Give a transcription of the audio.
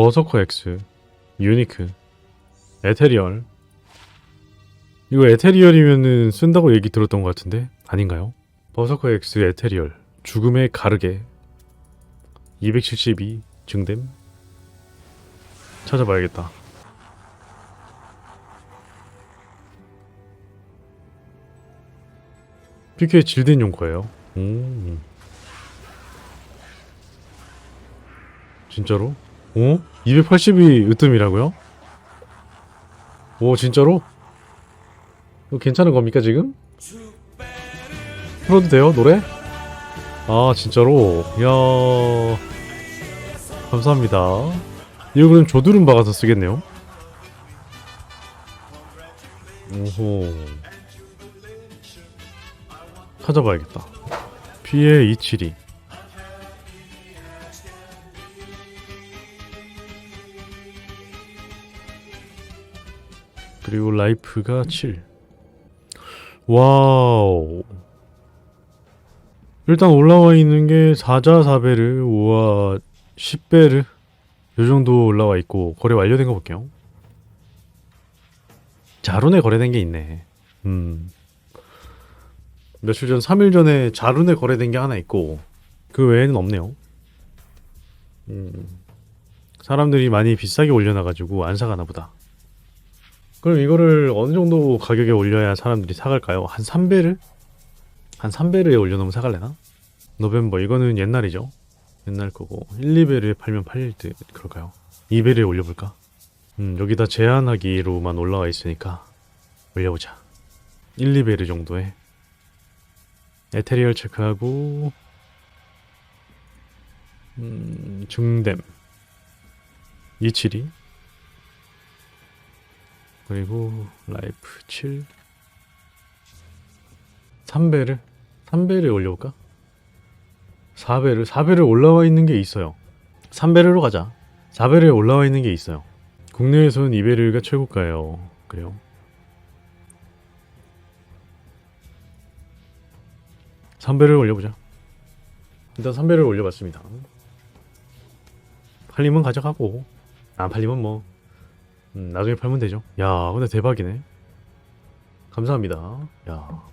버서커 X, 유니크, 에테리얼. 이거 에테리얼이면은 쓴다고 얘기 들었던 것 같은데 아닌가요? 버서커 X 에테리얼 죽음의 가르게 272 증댐 찾아봐야겠다. PK 질된 용커예요. 음. 진짜로? 어? 280이 으뜸이라고요? 오 진짜로? 괜찮은 겁니까 지금? 풀어도 돼요 노래? 아 진짜로? 이야 감사합니다 이거 그럼 조두름 박아서 쓰겠네요 오호 찾아봐야겠다 피해 272 그리고 라이프가 7 와우. 일단 올라와 있는 게 4자 4베르 우와 10베르 요 정도 올라와 있고 거래 완료된 거 볼게요. 자룬에 거래된 게 있네. 음. 며칠 전 3일 전에 자룬에 거래된 게 하나 있고 그 외에는 없네요. 음. 사람들이 많이 비싸게 올려놔가지고 안 사가나 보다 그럼 이거를 어느 정도 가격에 올려야 사람들이 사갈까요? 한 3배를? 한 3배를 올려놓으면 사갈래나? 노벤버 이거는 옛날이죠. 옛날 거고 1, 2배를 팔면 팔릴 듯 그럴까요? 2배를 올려볼까? 음 여기다 제한하기로만 올라와 있으니까 올려보자. 1, 2배를 정도에 에테리얼 체크하고 음 중댐 272 그리고 라이프 7 3배를 3배를 올려볼까? 4배를 4배를 올라와 있는 게 있어요. 3배를 가자. 4배를 올라와 있는 게 있어요. 국내에서는 2배를가 최고가예요. 그래요. 삼배를 올려보자. 일단 3배를 올려봤습니다. 팔리면 가져가고. 안 팔리면 뭐 음, 나중에 팔면 되죠. 야, 근데 대박이네. 감사합니다. 야.